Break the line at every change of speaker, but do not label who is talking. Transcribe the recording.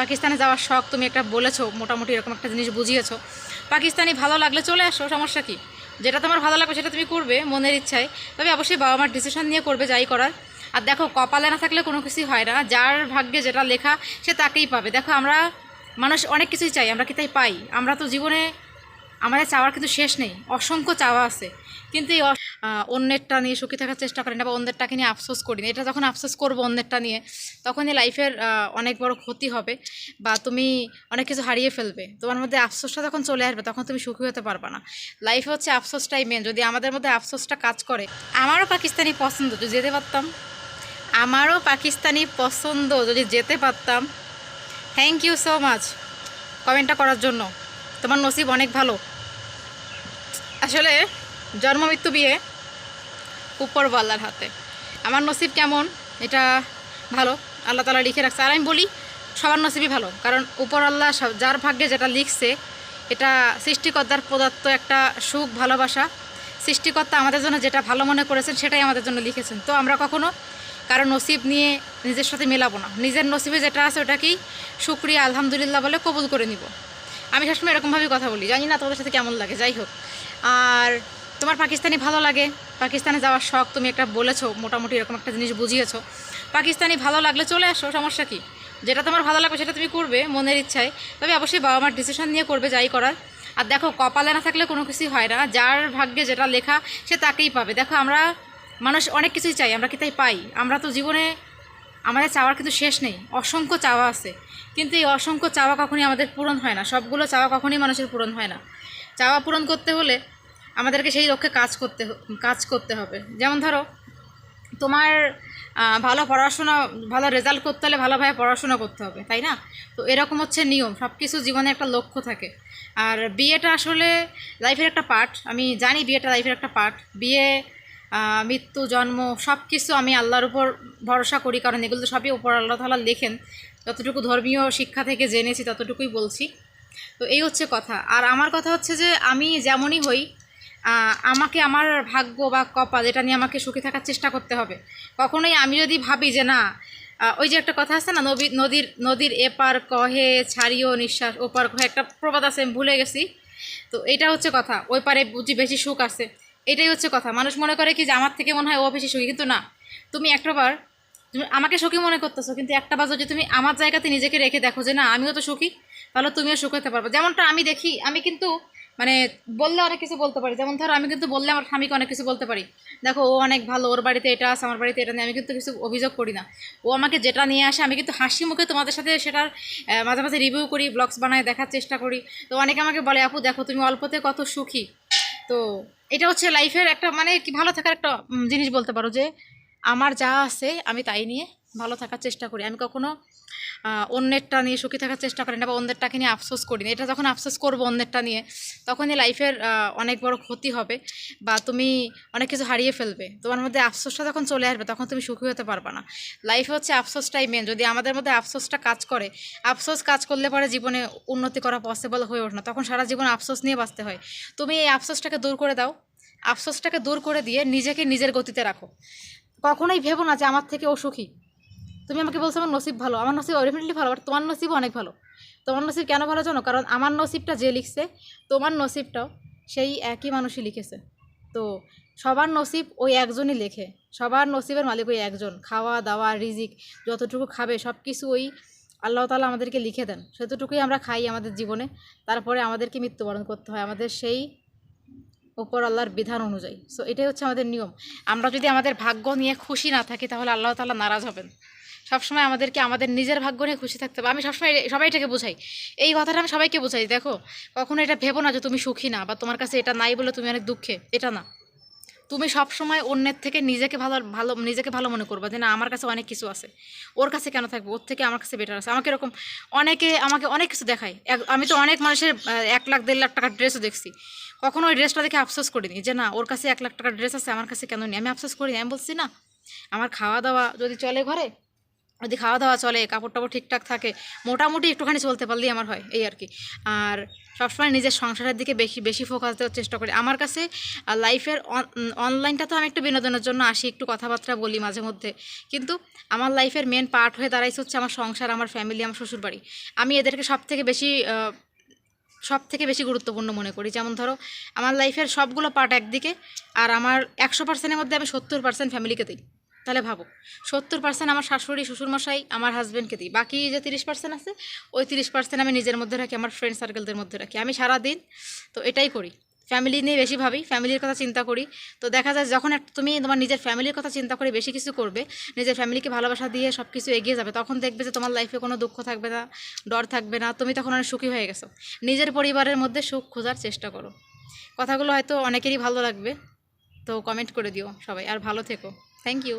পাকিস্তানে যাওয়ার শখ তুমি একটা বলেছ, মোটামুটি এরকম একটা জিনিস বুঝিয়েছো। পাকিস্তানি ভালো লাগলে চলে আসো, সমস্যা কি? যেটা তোমার ভালো লাগবে সেটা তুমি করবে, মনের ইচ্ছায়। তবে অবশ্যই বাবা মার ডিসিশন নিয়ে করবে, যাই করার। আর দেখো, কপালে না থাকলে কোনো কিছুই হয় না। যার ভাগ্যে যেটা লেখা, সে তাকেই পাবে। দেখো, আমরা মানুষ অনেক কিছুই চাই, আমরা কি তাই পাই? আমরা তো জীবনে আমাদের চাওয়ার কিন্তু শেষ নেই। অসংখ্য চাওয়া আছে। কিন্তু এই অন্যেরটা নিয়ে সুখী থাকার চেষ্টা করি না বা অন্যেরটাকে নিয়ে আফসোস করি না। এটা যখন আফসোস করব অন্যেরটা নিয়ে, তখন এই লাইফের অনেক বড় ক্ষতি হবে বা তুমি অনেক কিছু হারিয়ে ফেলবে। তোমার মধ্যে আফসোসটা যখন চলে আসবে, তখন তুমি সুখী হতে পারবে না। লাইফে হচ্ছে আফসোসটাই মেন যদি আমাদের মধ্যে আফসোসটা কাজ করে, আমারও পাকিস্তানি পছন্দ, যদি যেতে পারতাম। আমারও পাকিস্তানি পছন্দ, যদি যেতে পারতাম। থ্যাংক ইউ সো মাচ কমেন্টটা করার জন্য। তোমার নসিব অনেক ভালো। আসলে জন্ম, মৃত্যু, বিয়ে উপরওয়ালার হাতে। আমার নসিব কেমন? এটা ভালো, আল্লাহ তালা লিখে রাখছে। আর আমি বলি, সবার নসিবই ভালো, কারণ উপর আল্লাহ সব- যার ভাগ্যে যেটা লিখছে, এটা সৃষ্টিকর্তার প্রদত্ত একটা সুখ, ভালোবাসা। সৃষ্টিকর্তা আমাদের জন্য যেটা ভালো মনে করেছেন, সেটাই আমাদের জন্য লিখেছেন। তো আমরা কখনো কারও নসিব নিয়ে নিজের সাথে মেলাবো না। নিজের নসিবে যেটা আছে, ওটাকেই শুক্রিয়া, আলহামদুলিল্লাহ বলে কবুল করে নিব। আমি সবসময় এরকমভাবেই কথা বলি। জানি না তোমাদের সাথে কেমন লাগে, যাই হোক। আর তোমার পাকিস্তানি ভালো লাগে। পাকিস্তানে যাওয়ার শখ তুমি একটা বলেছ, মোটামুটি এরকম একটা জিনিস বুঝিয়েছো। পাকিস্তানি ভালো লাগলে চলে আসো, সমস্যা কি? যেটা তোমার ভালো লাগবে সেটা তুমি করবে, মনের ইচ্ছায়। তবে অবশ্যই বাবা মার ডিসিশন নিয়ে করবে, যাই করার। আর দেখো, কপালে না থাকলে কোনো কিছুই হয় না। যার ভাগ্যে যেটা লেখা, সে তাকেই পাবে। দেখো, আমরা মানুষ অনেক কিছুই চাই, আমরা কি তাই পাই? আমরা তো জীবনে আমাদের চাওয়ার কিন্তু শেষ নেই। অসংখ্য চাওয়া আছে। কিন্তু এই অসংখ্য চাওয়া কখনই আমাদের পূরণ হয় না। সবগুলো চাওয়া কখনই মানুষের পূরণ হয় না। চাওয়া পূরণ করতে হলে আমাদেরকে সেই লক্ষ্যে কাজ করতে কাজ করতে হবে। যেমন ধরো, তোমার ভালো পড়াশোনা, ভালো রেজাল্ট করতে হলে ভালোভাবে পড়াশোনা করতে হবে, তাই না? তো এরকম হচ্ছে নিয়ম। সব কিছু জীবনে একটা লক্ষ্য থাকে। আর বিয়েটা আসলে লাইফের একটা পার্ট আমি জানি বিয়েটা লাইফের একটা পার্ট বিয়ে মৃত্যু, জন্ম সব কিছু আমি আল্লাহর উপর ভরসা করি, কারণ এগুলো তো সবই উপর আল্লাহ তালা লেখেন। যতটুকু ধর্মীয় শিক্ষা থেকে জেনেছি, ততটুকুই বলছি। তো এই হচ্ছে কথা। আর আমার কথা হচ্ছে যে, আমি যেমনই হই আমাকে আমার ভাগ্য বা কপাল, এটা নিয়ে আমাকে সুখী থাকার চেষ্টা করতে হবে। কখনোই আমি যদি ভাবি যে, না ওই যে একটা কথা আছে না, নবী, নদীর নদীর এপার কহে ছাড়িও নিঃশ্বাস, ওপার কহে, একটা প্রবাদ আছে, আমি ভুলে গেছি। তো এটা হচ্ছে কথা। ওই পারে বুঝি বেশি সুখ আছে। এটাই হচ্ছে কথা। মানুষ মনে করে কি যে আমার থেকে মনে হয় ও বেশি সুখী, কিন্তু না। তুমি একটাবার তুমি আমাকে সুখী মনে করতেছো, কিন্তু একটা বার যদি তুমি আমার জায়গাতে নিজেকে রেখে দেখো যে না, আমিও তো সুখী, তাহলে তুমিও সুখ হতে পারবে। যেমনটা আমি দেখি, আমি কিন্তু মানে বললে অনেক কিছু বলতে পারি। যেমন ধরো, আমি কিন্তু বললে আমার স্বামীকে অনেক কিছু বলতে পারি। দেখো, ও অনেক ভালো, ওর বাড়িতে এটা আছে, আমার বাড়িতে এটা নেই, আমি কিন্তু কিছু অভিযোগ করি না। ও আমাকে যেটা নিয়ে আসে, আমি কিন্তু হাসি মুখে তোমাদের সাথে সেটার মাঝে মাঝে রিভিউ করি ব্লগস বানায় দেখার চেষ্টা করি। তো অনেকে আমাকে বলে, আপু, দেখো, তুমি অল্পতে কত সুখী। তো এটা হচ্ছে লাইফের একটা মানে কি ভালো থাকার একটা জিনিস বলতে পারো যে, আমার যা আছে আমি তাই নিয়ে ভালো থাকার চেষ্টা করি। আমি কখনো অন্যেরটা নিয়ে সুখী থাকার চেষ্টা করি না বা অন্যেরটাকে নিয়ে আফসোস করি না। এটা যখন আফসোস করব অন্যেরটা নিয়ে, তখনই লাইফের অনেক বড় ক্ষতি হবে বা তুমি অনেক কিছু হারিয়ে ফেলবে। তোমার মধ্যে আফসোসটা যখন চলে আসবে, তখন তুমি সুখী হতে পারবে না। লাইফে হচ্ছে আফসোসটাই মেন যদি আমাদের মধ্যে আফসোসটা কাজ করে, আফসোস কাজ করলে পরে জীবনে উন্নতি করা পসিবল হয়ে ওঠে না। তখন সারা জীবন আফসোস নিয়ে বাঁচতে হয়। তুমি এই আফসোসটাকে দূর করে দাও। আফসোসটাকে দূর করে দিয়ে নিজেকে নিজের গতিতে রাখো। কখনোই ভেবো না যে আমার থেকে ও সুখী। তুমি আমাকে বলছো আমার নসিব ভালো, আমার নসিব ডেফিনেটলি ভালো বাট তোমার নসিবও অনেক ভালো। তোমার নসিব কেন ভালো জানো? কারণ আমার নসিবটা যে লিখছে, তোমার নসিবটাও সেই একই মানুষই লিখেছে। তো সবার নসিব ওই একজনই লেখে। সবার নসিবের মালিক ওই একজন। খাওয়া, দাওয়া, রিজিক, যতটুকু খাবে সব কিছু ওই আল্লাহ তালা আমাদেরকে লিখে দেন। সেতটুকুই আমরা খাই আমাদের জীবনে। তারপরে আমাদেরকে মৃত্যুবরণ করতে হয়। আমাদের সেই ওপর আল্লাহর বিধান অনুযায়ী। সো এটাই হচ্ছে আমাদের নিয়ম। আমরা যদি আমাদের ভাগ্য নিয়ে খুশি না থাকি, তাহলে আল্লাহ তালা নারাজ হবেন। সবসময় আমাদেরকে আমাদের নিজের ভাগ্য নিয়ে খুশি থাকতে হবে। আমি সবসময় সবাইটাকে বোঝাই। এই কথাটা আমি সবাইকে বোঝাই, দেখো। কখনো এটা ভেবো না যে তুমি সুখী না বা তোমার কাছে এটা নাই বলে তুমি অনেক দুঃখে। এটা না। তুমি সব সময় অন্যের থেকে নিজেকে ভালো ভালো, নিজেকে ভালো মনে করবা যে না, আমার কাছে অনেক কিছু আছে। ওর কাছে কেন থাকবে? ওর থেকে আমার কাছে বেটার আছে। আমাকে এরকম অনেকে আমাকে অনেক কিছু দেখায়। আমি তো অনেক মানুষের এক লাখ, দেড় লাখ টাকার ড্রেসও দেখছি। কখনো ওই ড্রেসটা দেখে আফসোস করিনি যে না, ওর কাছে এক লাখ টাকার ড্রেস আছে, আমার কাছে কেন নেই? আমি আফসোস করিনি। আমি বলছি, না, আমার খাওয়া দাওয়া যদি চলে ঘরে যদি খাওয়া দাওয়া চলে কাপড় টাপড় ঠিকঠাক থাকে, মোটামুটি একটুখানি চলতে পারলেই আমার হয়, এই আর কি। আর সবসময় নিজের সংসারের দিকে বেশি বেশি ফোকাস দেওয়ার চেষ্টা করি। আমার কাছে লাইফের অনলাইনটা তো আমি একটু বিনোদনের জন্য আসি, একটু কথাবার্তা বলি মাঝে মধ্যে। কিন্তু আমার লাইফের মেন পার্ট হয়ে দাঁড়াইছে হচ্ছে আমার সংসার, আমার ফ্যামিলি আমার শ্বশুরবাড়ি। আমি এদেরকে সব থেকে বেশি সব থেকে বেশি গুরুত্বপূর্ণ মনে করি। যেমন ধরো, আমার লাইফের সবগুলো পার্ট একদিকে, আর আমার একশো পার্সেন্টের মধ্যে আমি সত্তর পার্সেন্ট ফ্যামিলিকে দিই। তাহলে ভাবো, সত্তর পার্সেন্ট আমার শাশুড়ি, শ্বশুরমশাই আমার হাজব্যান্ডকে দিই, বাকি যে তিরিশ পার্সেন্ট আছে, ওই তিরিশ পার্সেন্ট আমি নিজের মধ্যে রাখি, আমার ফ্রেন্ড সার্কেলদের মধ্যে রাখি। আমি সারা দিন তো এটাই করি ফ্যামিলি নিয়ে বেশি ভাবি ফ্যামিলির কথা চিন্তা করি। তো দেখা যায় যখন তুমি তোমার নিজের ফ্যামিলির কথা চিন্তা করে বেশি কিছু করবে, নিজের ফ্যামিলিকে ভালোবাসা দিয়ে সব কিছু এগিয়ে যাবে, তখন দেখবে যে তোমার লাইফে কোনো দুঃখ থাকবে না, ডর থাকবে না, তুমি তখন অনেক সুখী হয়ে গেছো। নিজের পরিবারের মধ্যে সুখ খোঁজার চেষ্টা করো। কথাগুলো হয়তো অনেকেরই ভালো লাগবে, তো কমেন্ট করে দিও সবাই, আর ভালো থেকো। Thank you